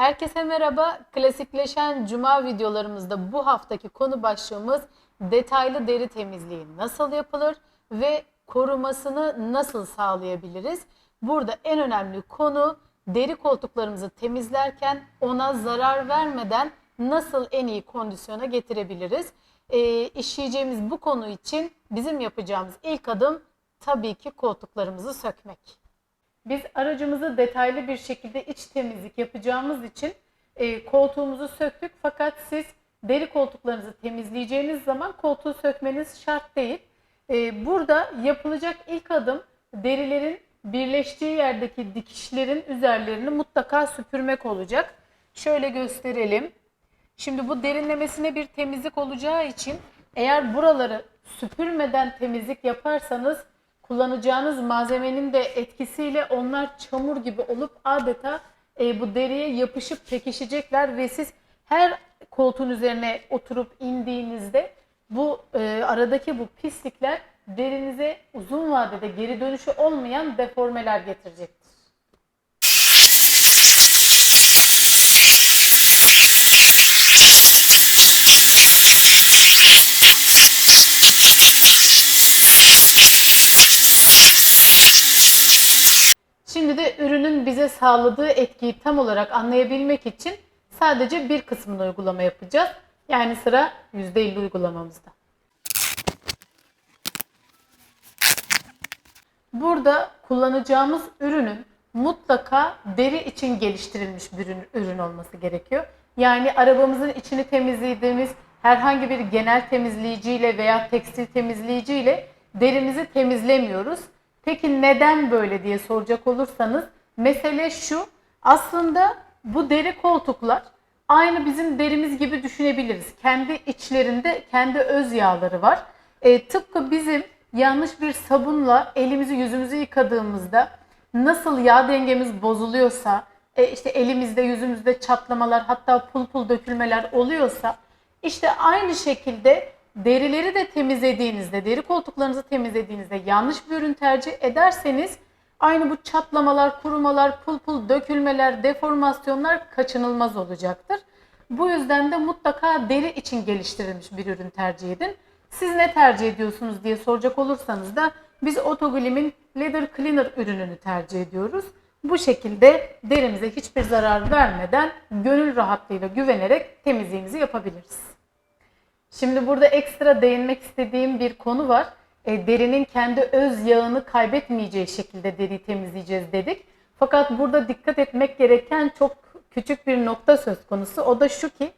Herkese merhaba. Klasikleşen cuma videolarımızda bu haftaki konu başlığımız detaylı deri temizliği nasıl yapılır ve korumasını nasıl sağlayabiliriz? Burada en önemli konu deri koltuklarımızı temizlerken ona zarar vermeden nasıl en iyi kondisyona getirebiliriz? Ee, işleyeceğimiz bu konu için bizim yapacağımız ilk adım tabii ki koltuklarımızı sökmek. Biz aracımızı detaylı bir şekilde iç temizlik yapacağımız için e, koltuğumuzu söktük. Fakat siz deri koltuklarınızı temizleyeceğiniz zaman koltuğu sökmeniz şart değil. E, burada yapılacak ilk adım derilerin birleştiği yerdeki dikişlerin üzerlerini mutlaka süpürmek olacak. Şöyle gösterelim. Şimdi bu derinlemesine bir temizlik olacağı için eğer buraları süpürmeden temizlik yaparsanız kullanacağınız malzemenin de etkisiyle onlar çamur gibi olup adeta e, bu deriye yapışıp pekişecekler ve siz her koltuğun üzerine oturup indiğinizde bu e, aradaki bu pislikler derinize uzun vadede geri dönüşü olmayan deformeler getirecektir. Şimdi de ürünün bize sağladığı etkiyi tam olarak anlayabilmek için sadece bir kısmını uygulama yapacağız. Yani sıra %50 uygulamamızda. Burada kullanacağımız ürünün mutlaka deri için geliştirilmiş bir ürün, olması gerekiyor. Yani arabamızın içini temizlediğimiz herhangi bir genel temizleyiciyle veya tekstil temizleyiciyle derimizi temizlemiyoruz. Peki neden böyle diye soracak olursanız mesele şu. Aslında bu deri koltuklar aynı bizim derimiz gibi düşünebiliriz. Kendi içlerinde kendi öz yağları var. E, tıpkı bizim yanlış bir sabunla elimizi yüzümüzü yıkadığımızda nasıl yağ dengemiz bozuluyorsa, e, işte elimizde yüzümüzde çatlamalar hatta pul pul dökülmeler oluyorsa işte aynı şekilde derileri de temizlediğinizde, deri koltuklarınızı temizlediğinizde yanlış bir ürün tercih ederseniz aynı bu çatlamalar, kurumalar, pul pul dökülmeler, deformasyonlar kaçınılmaz olacaktır. Bu yüzden de mutlaka deri için geliştirilmiş bir ürün tercih edin. Siz ne tercih ediyorsunuz diye soracak olursanız da biz Otoglim'in Leather Cleaner ürününü tercih ediyoruz. Bu şekilde derimize hiçbir zarar vermeden gönül rahatlığıyla güvenerek temizliğimizi yapabiliriz. Şimdi burada ekstra değinmek istediğim bir konu var. E, derinin kendi öz yağını kaybetmeyeceği şekilde deriyi temizleyeceğiz dedik. Fakat burada dikkat etmek gereken çok küçük bir nokta söz konusu. O da şu ki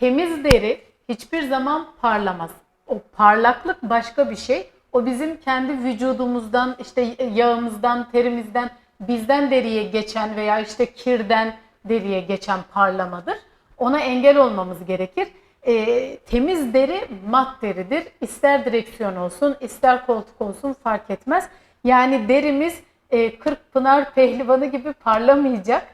temiz deri hiçbir zaman parlamaz. O parlaklık başka bir şey. O bizim kendi vücudumuzdan, işte yağımızdan, terimizden, bizden deriye geçen veya işte kirden deriye geçen parlamadır. Ona engel olmamız gerekir. E, temiz deri mat deridir. İster direksiyon olsun, ister koltuk olsun fark etmez. Yani derimiz e, Kırkpınar pehlivanı gibi parlamayacak.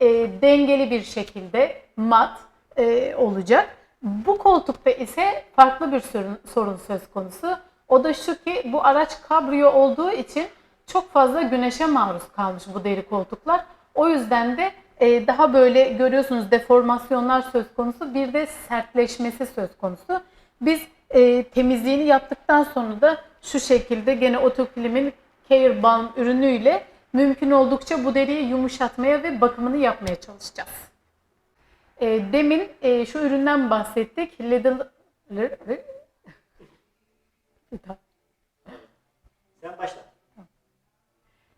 E, dengeli bir şekilde mat e, olacak. Bu koltukta ise farklı bir sorun, sorun söz konusu. O da şu ki bu araç kabrio olduğu için çok fazla güneşe maruz kalmış bu deri koltuklar. O yüzden de e, daha böyle görüyorsunuz deformasyonlar söz konusu bir de sertleşmesi söz konusu. Biz e, temizliğini yaptıktan sonra da şu şekilde gene Otoklim'in Care Balm ürünüyle mümkün oldukça bu deriyi yumuşatmaya ve bakımını yapmaya çalışacağız. E, demin e, şu üründen bahsettik. Lidl... Sen başla.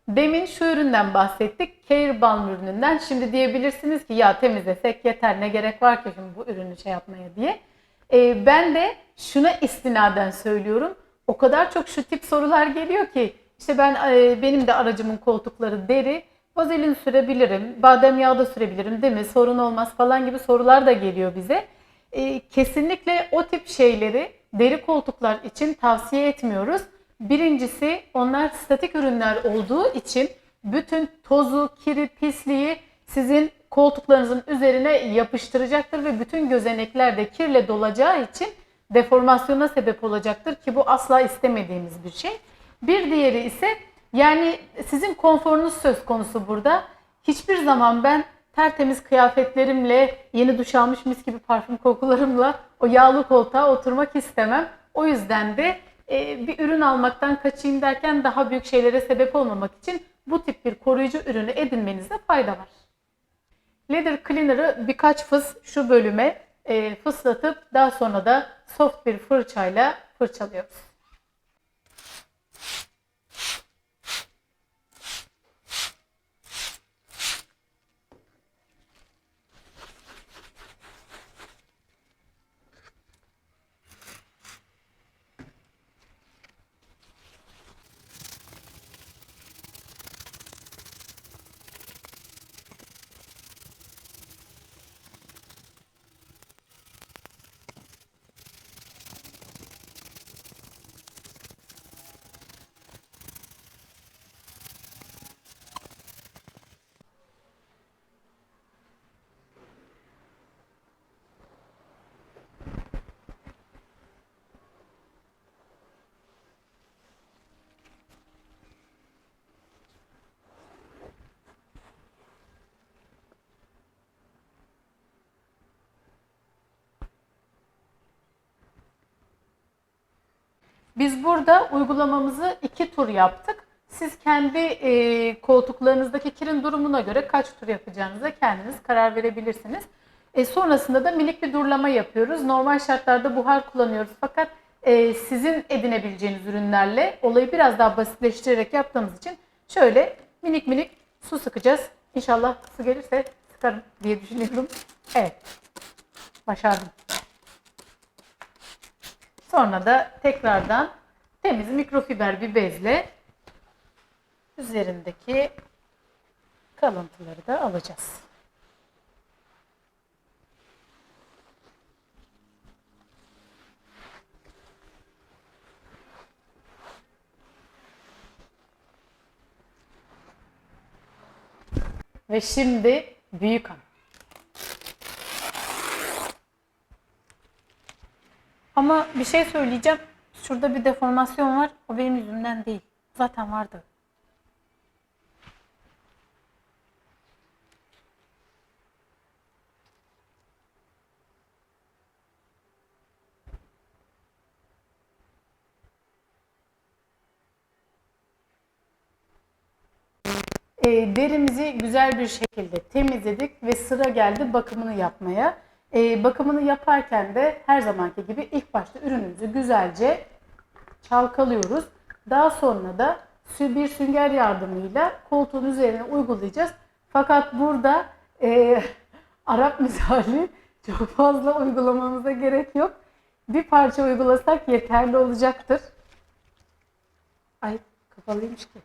Demin şu üründen bahsettik. Care Balm ürününden. Şimdi diyebilirsiniz ki ya temizlesek yeter ne gerek var ki şimdi bu ürünü şey yapmaya diye. Ee, ben de şuna istinaden söylüyorum. O kadar çok şu tip sorular geliyor ki işte ben e, benim de aracımın koltukları deri. Vazelin sürebilirim, badem yağı da sürebilirim değil mi? Sorun olmaz falan gibi sorular da geliyor bize. Ee, kesinlikle o tip şeyleri deri koltuklar için tavsiye etmiyoruz. Birincisi onlar statik ürünler olduğu için bütün tozu, kiri, pisliği sizin koltuklarınızın üzerine yapıştıracaktır ve bütün gözenekler de kirle dolacağı için deformasyona sebep olacaktır ki bu asla istemediğimiz bir şey. Bir diğeri ise yani sizin konforunuz söz konusu burada. Hiçbir zaman ben tertemiz kıyafetlerimle, yeni duş almış mis gibi parfüm kokularımla o yağlı koltuğa oturmak istemem. O yüzden de e, bir ürün almaktan kaçayım derken daha büyük şeylere sebep olmamak için bu tip bir koruyucu ürünü edinmenizde fayda var. Leather Cleaner'ı birkaç fıs şu bölüme e, fıslatıp daha sonra da soft bir fırçayla fırçalıyoruz. Biz burada uygulamamızı iki tur yaptık. Siz kendi e, koltuklarınızdaki kirin durumuna göre kaç tur yapacağınıza kendiniz karar verebilirsiniz. E, sonrasında da minik bir durulama yapıyoruz. Normal şartlarda buhar kullanıyoruz fakat e, sizin edinebileceğiniz ürünlerle olayı biraz daha basitleştirerek yaptığımız için şöyle minik minik su sıkacağız. İnşallah su gelirse sıkarım diye düşünüyorum. Evet, başardım. Sonra da tekrardan temiz mikrofiber bir bezle üzerindeki kalıntıları da alacağız. Ve şimdi büyük an. Ama bir şey söyleyeceğim. Şurada bir deformasyon var. O benim yüzümden değil. Zaten vardı. E, derimizi güzel bir şekilde temizledik ve sıra geldi bakımını yapmaya. E, bakımını yaparken de her zamanki gibi ilk başta ürünümüzü güzelce çalkalıyoruz. Daha sonra da bir sünger yardımıyla koltuğun üzerine uygulayacağız. Fakat burada e, Arap misali çok fazla uygulamamıza gerek yok. Bir parça uygulasak yeterli olacaktır. Ay kapalıymış ki.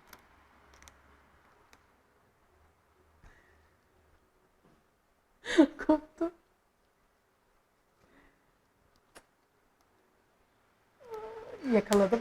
Koptu. Yakaladım.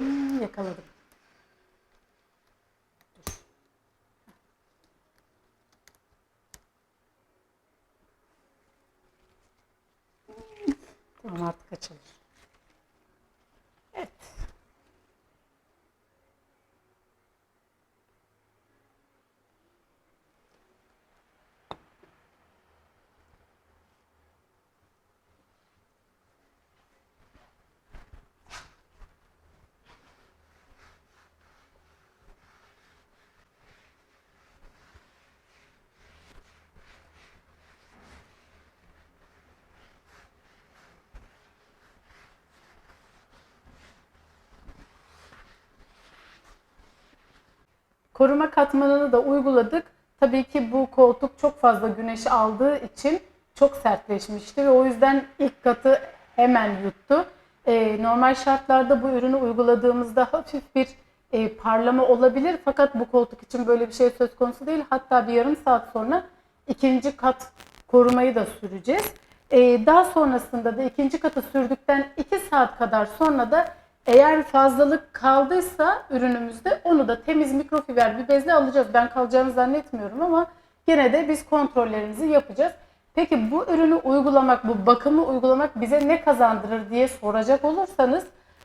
Koruma katmanını da uyguladık. Tabii ki bu koltuk çok fazla güneşi aldığı için çok sertleşmişti ve o yüzden ilk katı hemen yuttu. Ee, normal şartlarda bu ürünü uyguladığımızda hafif bir e, parlama olabilir fakat bu koltuk için böyle bir şey söz konusu değil. Hatta bir yarım saat sonra ikinci kat korumayı da süreceğiz. Ee, daha sonrasında da ikinci katı sürdükten 2 saat kadar sonra da eğer fazlalık kaldıysa ürünümüzde onu da temiz mikrofiber bir bezle alacağız. Ben kalacağını zannetmiyorum ama gene de biz kontrollerimizi yapacağız. Peki bu ürünü uygulamak, bu bakımı uygulamak bize ne kazandırır diye soracak olursanız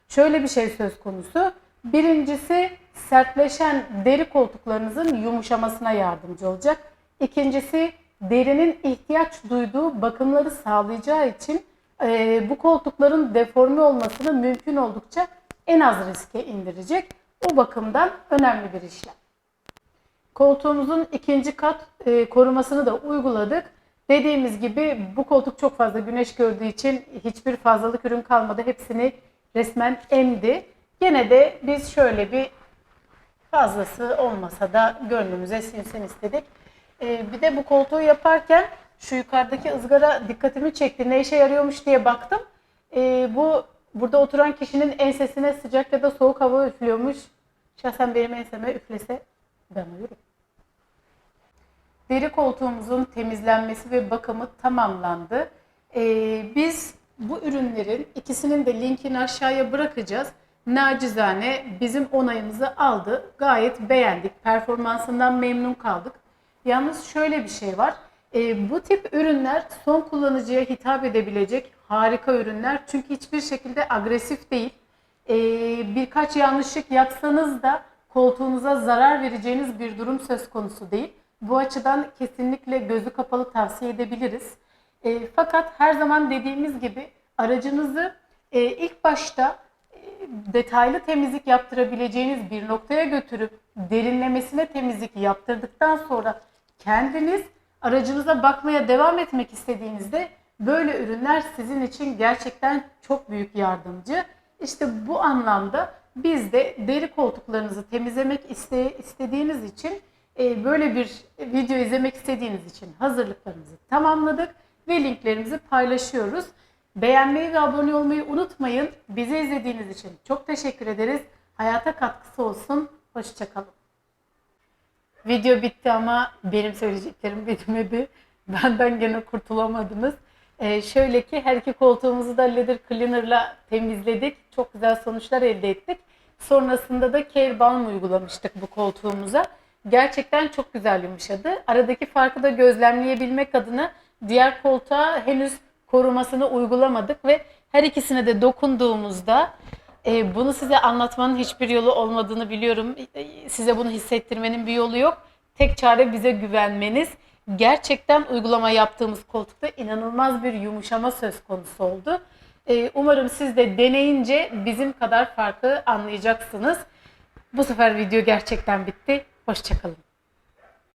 şöyle bir şey söz konusu. Birincisi sertleşen deri koltuklarınızın yumuşamasına yardımcı olacak. İkincisi derinin ihtiyaç duyduğu bakımları sağlayacağı için e, bu koltukların deforme olmasını mümkün oldukça en az riske indirecek. O bakımdan önemli bir işlem. Koltuğumuzun ikinci kat e, korumasını da uyguladık. Dediğimiz gibi bu koltuk çok fazla güneş gördüğü için hiçbir fazlalık ürün kalmadı. Hepsini resmen emdi. Gene de biz şöyle bir fazlası olmasa da gönlümüze sinsin istedik. E, bir de bu koltuğu yaparken şu yukarıdaki ızgara dikkatimi çekti. Ne işe yarıyormuş diye baktım. E, bu burada oturan kişinin ensesine sıcak ya da soğuk hava üflüyormuş. Şahsen benim enseme üflese ben uyurum. Deri koltuğumuzun temizlenmesi ve bakımı tamamlandı. Ee, biz bu ürünlerin ikisinin de linkini aşağıya bırakacağız. Nacizane bizim onayımızı aldı. Gayet beğendik. Performansından memnun kaldık. Yalnız şöyle bir şey var. Ee, bu tip ürünler son kullanıcıya hitap edebilecek harika ürünler. Çünkü hiçbir şekilde agresif değil. Ee, birkaç yanlışlık yapsanız da koltuğunuza zarar vereceğiniz bir durum söz konusu değil. Bu açıdan kesinlikle gözü kapalı tavsiye edebiliriz. E, fakat her zaman dediğimiz gibi aracınızı e, ilk başta e, detaylı temizlik yaptırabileceğiniz bir noktaya götürüp derinlemesine temizlik yaptırdıktan sonra kendiniz aracınıza bakmaya devam etmek istediğinizde böyle ürünler sizin için gerçekten çok büyük yardımcı. İşte bu anlamda biz de deri koltuklarınızı temizlemek iste, istediğiniz için e, böyle bir video izlemek istediğiniz için hazırlıklarımızı tamamladık ve linklerimizi paylaşıyoruz. Beğenmeyi ve abone olmayı unutmayın. Bizi izlediğiniz için çok teşekkür ederiz. Hayata katkısı olsun. Hoşçakalın. Video bitti ama benim söyleyeceklerim bitmedi. Benden gene kurtulamadınız. Ee, şöyle ki her iki koltuğumuzu da leather cleaner'la temizledik. Çok güzel sonuçlar elde ettik. Sonrasında da care balm uygulamıştık bu koltuğumuza. Gerçekten çok güzel yumuşadı. Aradaki farkı da gözlemleyebilmek adına diğer koltuğa henüz korumasını uygulamadık ve her ikisine de dokunduğumuzda e, bunu size anlatmanın hiçbir yolu olmadığını biliyorum. E, Size bunu hissettirmenin bir yolu yok. Tek çare bize güvenmeniz. Gerçekten uygulama yaptığımız koltukta inanılmaz bir yumuşama söz konusu oldu. E, Umarım siz de deneyince bizim kadar farkı anlayacaksınız. Bu sefer video gerçekten bitti. Hoşçakalın.